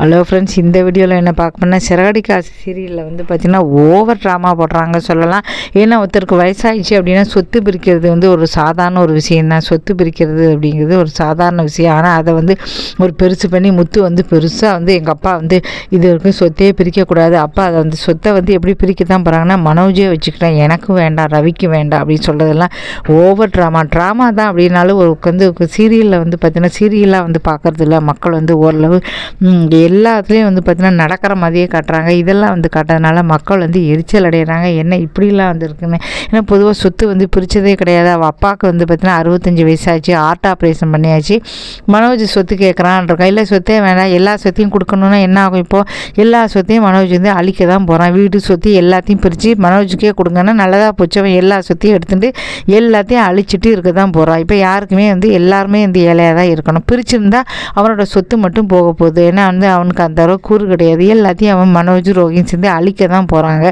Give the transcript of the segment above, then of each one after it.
Hello friends இந்த வீடியோவில் என்ன பார்க்க போனால் சிறகடி காசு சீரியலில் வந்து பார்த்திங்கன்னா ஓவர் ட்ராமா போடுறாங்க சொல்லலாம். ஏன்னா ஒருத்தருக்கு வயசாகிடுச்சு அப்படின்னா சொத்து பிரிக்கிறது வந்து ஒரு சாதாரண ஒரு விஷயம் தான். சொத்து பிரிக்கிறது அப்படிங்கிறது ஒரு சாதாரண விஷயம். ஆனால் அதை வந்து ஒரு பெருசு பண்ணி முத்து வந்து பெருசாக வந்து எங்கள் அப்பா வந்து இது வரைக்கும் சொத்தையே பிரிக்கக்கூடாது. அப்பா அதை வந்து சொத்தை வந்து எப்படி பிரிக்க தான் போகிறாங்கன்னா மனோஜே வச்சுக்கிட்டேன் எனக்கும் வேண்டாம் ரவிக்கு வேண்டாம் அப்படின்னு சொல்கிறதெல்லாம் ஓவர் ட்ராமா ட்ராமா தான் அப்படின்னாலும் ஒரு வந்து சீரியலில் வந்து பார்த்திங்கன்னா சீரியலாக வந்து பார்க்குறது இல்லை மக்கள் வந்து ஓரளவு எல்லாத்துலேயும் வந்து பார்த்திங்கன்னா நடக்கிற மாதிரியே காட்டுறாங்க. இதெல்லாம் வந்து காட்டுறதுனால மக்கள் வந்து எரிச்சல் அடைகிறாங்க என்ன இப்படிலாம் வந்து இருக்குன்னு. ஏன்னா பொதுவாக சொத்து வந்து பிரித்ததே கிடையாது. அவள் அப்பாவுக்கு வந்து பார்த்திங்கன்னா அறுபத்தஞ்சி வயசாச்சு. ஹார்ட் ஆப்ரேஷன் பண்ணியாச்சு. மனோஜ் சொத்து கேட்குறான்ற கையில் சொத்தே வேணாம். எல்லா சொத்தையும் கொடுக்கணுன்னா என்ன ஆகும் இப்போது எல்லா சொத்தையும் மனோஜ் வந்து அழிக்க தான் போகிறான் வீட்டு சொத்து எல்லாத்தையும் பிரித்து மனோஜுக்கே கொடுங்கன்னா நல்லதாக போச்சவன் எல்லா சொத்தையும் எடுத்துகிட்டு எல்லாத்தையும் அழிச்சிட்டு இருக்க தான் போகிறான் இப்போ யாருக்குமே வந்து எல்லாருமே வந்து ஏழையாக தான் இருக்கணும். பிரிச்சிருந்தா அவனோட சொத்து மட்டும் போக போகுது. ஏன்னா வந்து அவனுக்கு அந்த அளவு கூறு கிடையாது. எல்லாத்தையும் அவன் மனோஜ் ரோகின் சேர்ந்து அழிக்க தான் போகிறாங்க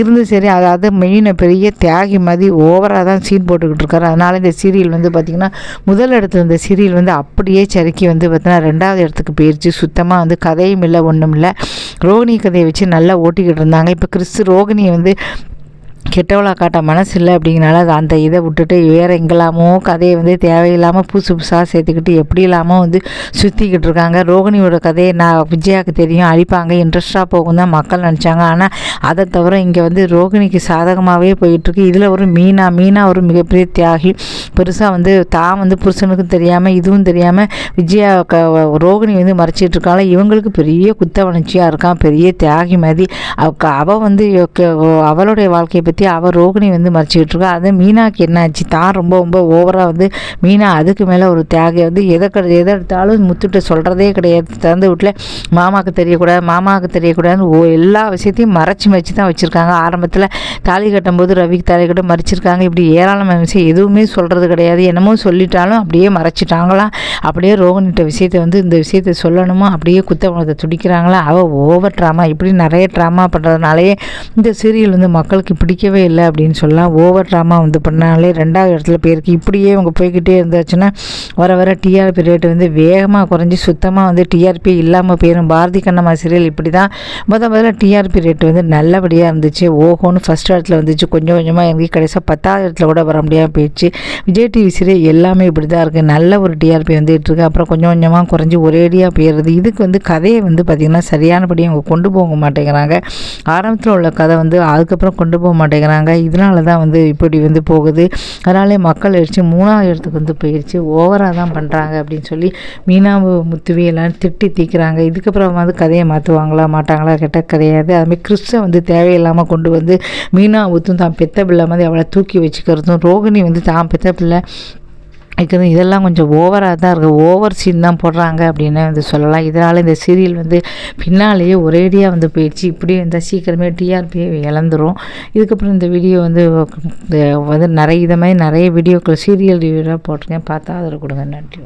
இருந்து சரி அதாவது மெயினை பெரிய தியாகி மாதிரி ஓவராக தான் சீன் போட்டுக்கிட்டு இருக்காரு. அதனால் இந்த சீரியல் வந்து பார்த்திங்கன்னா முதல் இடத்துல இந்த சீரியல் வந்து அப்படியே சறுக்கி வந்து பார்த்தீங்கன்னா ரெண்டாவது இடத்துக்கு போயிடுச்சு சுத்தமாக வந்து கதையும் இல்லை ஒன்றும் இல்லை. ரோகிணி கதையை வச்சு நல்லா ஓட்டிக்கிட்டு இருந்தாங்க. இப்போ கிறிஸ்து ரோகிணியை வந்து கெட்டவளாக காட்ட மனசு இல்லை அப்படிங்கிறனால அந்த இதை விட்டுட்டு வேறு எங்கெல்லாமோ கதையை வந்து தேவையில்லாமல் புதுசு புதுசாக சேர்த்துக்கிட்டு எப்படி இல்லாமல் வந்து சுற்றிக்கிட்டு இருக்காங்க. ரோகிணியோட கதையை நான் விஜயாவுக்கு தெரியும் அழிப்பாங்க இன்ட்ரெஸ்ட்டாக போகும் தான் மக்கள் நினச்சாங்க. ஆனால் அதை தவிர இங்கே வந்து ரோகிணிக்கு சாதகமாகவே போயிட்டுருக்கு. இதில் ஒரு மீனா மீனா ஒரு மிகப்பெரிய தியாகி. பெருசாக வந்து தான் வந்து புருஷனுக்கும் தெரியாமல் இதுவும் தெரியாமல் விஜயா க ரோகிணி வந்து மறைச்சிட்டு இருக்காங்க இவங்களுக்கு பெரிய குத்தவணர்ச்சியாக இருக்கான். பெரிய தியாகி மாதிரி. அவள் வந்து அவளுடைய வாழ்க்கையை பற்றி அவள் ரோகிணி வந்து மறைச்சிக்கிட்டு இருக்கா. அது மீனாக்கு என்னாச்சு? தான் ரொம்ப ரொம்ப ஓவராக வந்து மீனா அதுக்கு மேலே ஒரு தியாகி வந்து எதை கிடையாது எதை எடுத்தாலும் முத்துட்டு சொல்கிறதே கிடையாது. திறந்து வீட்டில் மாமாவுக்கு தெரியக்கூடாது மாமாவுக்கு தெரியக்கூடாதுன்னு ஓ எல்லா விஷயத்தையும் மறைச்சி மறைச்சி தான் வச்சுருக்காங்க. ஆரம்பத்தில் தாலி கட்டும்போது ரவிக்கு தாலி கட்ட மறைச்சிருக்காங்க. இப்படி ஏராளமான விஷயம் எதுவுமே சொல்கிறது கிடையாது. என்னமோ சொல்லிட்டாலும் அப்படியே மறைச்சிட்டாங்களாம் அப்படியே ரோகிணிட்ட விஷயத்தை வந்து இந்த விஷயத்தை சொல்லணுமோ? அப்படியே குத்த உணத்தை துடிக்கிறாங்களா? அவள் ஓவர் ட்ராமா இப்படி நிறைய ட்ராமா பண்ணுறதுனாலே இந்த சீரியல் வந்து மக்களுக்கு பிடிக்க பிடிக்கவே இல்லை அப்படின்னு சொல்லலாம். ஓவர் ட்ராமா வந்து பண்ணாலே ரெண்டாவது இடத்துல போயிருக்கு. இப்படியே அவங்க போய்கிட்டே இருந்தாச்சுன்னா வர வர டிஆர்பி ரேட்டு வந்து வேகமாக குறைஞ்சி சுத்தமாக வந்து டிஆர்பி இல்லாமல் போயிடும் பாரதி கண்ணம்மா சீரியல் இப்படி தான் முத முதல்ல டிஆர்பி ரேட்டு வந்து நல்லபடியாக இருந்துச்சு. ஓஹோன்னு ஃபஸ்ட் இடத்துல வந்துச்சு. கொஞ்சம் கொஞ்சமாக எங்கேயும் கடைசியாக பத்தாவது இடத்துல கூட வர முடியாமல் போயிடுச்சு. விஜய் டிவி சீரியல் எல்லாமே இப்படி தான் இருக்குது நல்ல ஒரு டிஆர்பி வந்துட்டு இருக்கு. அப்புறம் கொஞ்சம் கொஞ்சமாக குறைஞ்சி ஒரேடியாக போயிடுறது. இதுக்கு வந்து கதையை வந்து பார்த்திங்கன்னா சரியானபடி அவங்க கொண்டு போக மாட்டேங்கிறாங்க. ஆரம்பத்தில் உள்ள கதை வந்து அதுக்கப்புறம் கொண்டு போக மாட்டேங்க மாட்டேங்கிறாங்க. இதனால தான் வந்து இப்படி வந்து போகுது. அதனாலே மக்கள் அடித்து மூணாவது இடத்துக்கு வந்து போயிடுச்சு ஓவராக தான் பண்ணுறாங்க அப்படின்னு சொல்லி மீனா முத்துவி எல்லாம் திட்டி தீக்கிறாங்க. இதுக்கப்புறம் வந்து கதையை மாற்றுவாங்களா மாட்டாங்களா கேட்டால் கிடையாது. அதுமாதிரி கிறிஸ்டை வந்து தேவையில்லாமல் கொண்டு வந்து மீனாவுத்தும் தான் பெத்த பிள்ளை மாதிரி அவளை தூக்கி வச்சுக்கிறதும் ரோகிணி வந்து தான் பெத்த பிள்ளை. வைக்கிறது இதெல்லாம் கொஞ்சம் ஓவராக தான் இருக்குது ஓவர் சீன் தான் போடுறாங்க அப்படின்னு வந்து சொல்லலாம். இதனால் இந்த சீரியல் வந்து பின்னாலேயே ஒரேடியாக வந்து போயிடுச்சு. இப்படி இருந்தால் சீக்கிரமே டிஆர்பியை இழந்துரும். இதுக்கப்புறம் இந்த வீடியோ வந்து வந்து நிறைய இதை மாதிரி நிறைய வீடியோக்கள் சீரியல் ரிவியூவாக போட்டிருக்கேன். பார்த்தா அதில் கொடுங்க. நன்றி.